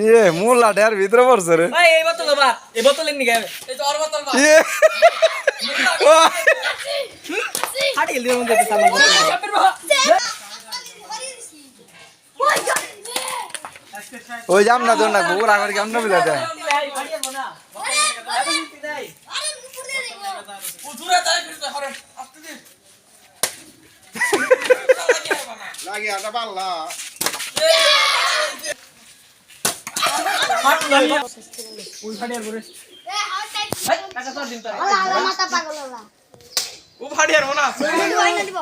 ইয়ে মূল লাটের ভিতরে পড়ছে রে। ভাই এই বোতল বা এই বোতলের নিকে এই তো আর বোতল বা ইয়ে। মধ্যে সামান বোতল ওই যাম না তোর না গুড় আগর কেমন মাথা পাগল ও ভাড়িয়ার না হলা